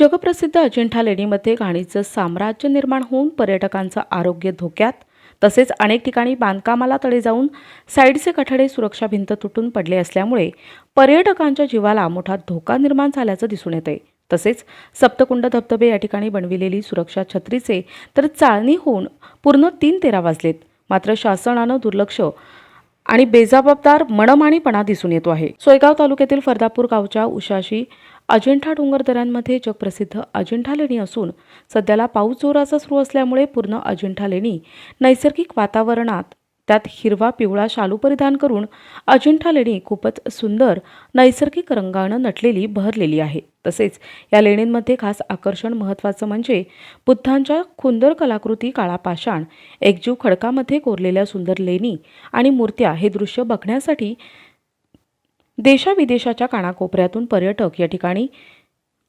जगप्रसिद्ध अजिंठा लेणीमध्ये घाणीचं साम्राज्य निर्माण होऊन पर्यटकांचं आरोग्य धोक्यात तसेच अनेक ठिकाणी बांधकामाला तडे जाऊन साईडचे कठडे सुरक्षा भिंत तुटून पडले असल्यामुळे पर्यटकांच्या जीवाला मोठा धोका निर्माण झाल्याचं दिसून येते तसेच सप्तकुंड धबधबे या ठिकाणी बनविलेली सुरक्षा छत्रीचे तर चाळणी होऊन पूर्ण तीन तेरा वाजलेत. मात्र शासनानं दुर्लक्ष आणि बेजबाबदार मनमाणीपणा दिसून येतो आहे. सोयगाव तालुक्यातील फरदापूर गावच्या उशाशी अजिंठा डोंगर दऱ्यांमध्ये जगप्रसिद्ध अजिंठा लेणी असून सध्याला पाऊस जोराचा सुरू असल्यामुळे पूर्ण अजिंठा लेणी नैसर्गिक वातावरणात त्यात हिरवा पिवळा शालू परिधान करून अजिंठा लेणी खूपच सुंदर नैसर्गिक रंगानं नटलेली बहरलेली आहे. तसेच या लेणींमध्ये खास आकर्षण महत्त्वाचं म्हणजे बुद्धांच्या खुंदर कलाकृती काळापाषाण एकजीव खडकामध्ये कोरलेल्या सुंदर लेणी आणि मूर्त्या हे दृश्य बघण्यासाठी देशाविदेशाच्या कानाकोपऱ्यातून पर्यटक या ठिकाणी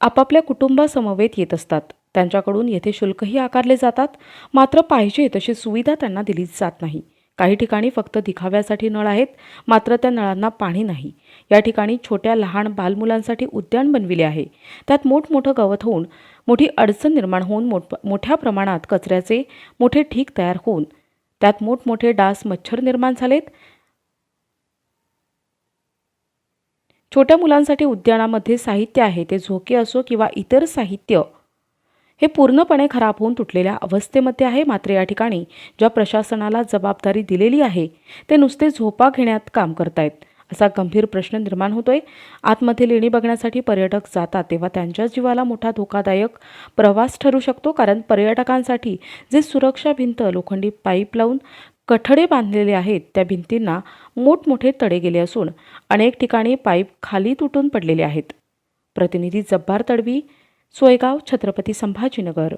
आपापल्या कुटुंबासमवेत येत असतात. त्यांच्याकडून येथे शुल्कही आकारले जातात. मात्र पाहिजे तशी सुविधा त्यांना दिली जात नाही. काही ठिकाणी फक्त दिखाव्यासाठी नळ आहेत. मात्र त्या नळांना पाणी नाही. या ठिकाणी छोट्या लहान बालमुलांसाठी उद्यान बनविले आहे. त्यात मोठमोठं गवत होऊन मोठी अडचण निर्माण होऊन मोठ मोठ्या प्रमाणात कचऱ्याचे मोठे ठीक तयार होऊन त्यात मोठमोठे डास मच्छर निर्माण झालेत. छोट्या मुलांसाठी उद्यानामध्ये साहित्य आहे ते झोके असो किंवा इतर साहित्य हे पूर्णपणे खराब होऊन तुटलेल्या अवस्थेमध्ये आहे. मात्र या ठिकाणी ज्या प्रशासनाला जबाबदारी दिलेली आहे ते नुसते झोपा घेण्यात काम करतायत. असा गंभीर प्रश्न निर्माण होतोय. आतमध्ये लेणी बघण्यासाठी पर्यटक जातात तेव्हा त्यांच्या जीवाला मोठा धोकादायक प्रवास ठरू शकतो कारण पर्यटकांसाठी जे सुरक्षा भिंत लोखंडी पाईप लावून कठडे बांधलेले आहेत त्या भिंतींना मोठमोठे तडे गेले असून अनेक ठिकाणी पाईप खाली तुटून पडलेले आहेत. प्रतिनिधी जब्बार तडवी सोयगाव छत्रपती संभाजीनगर.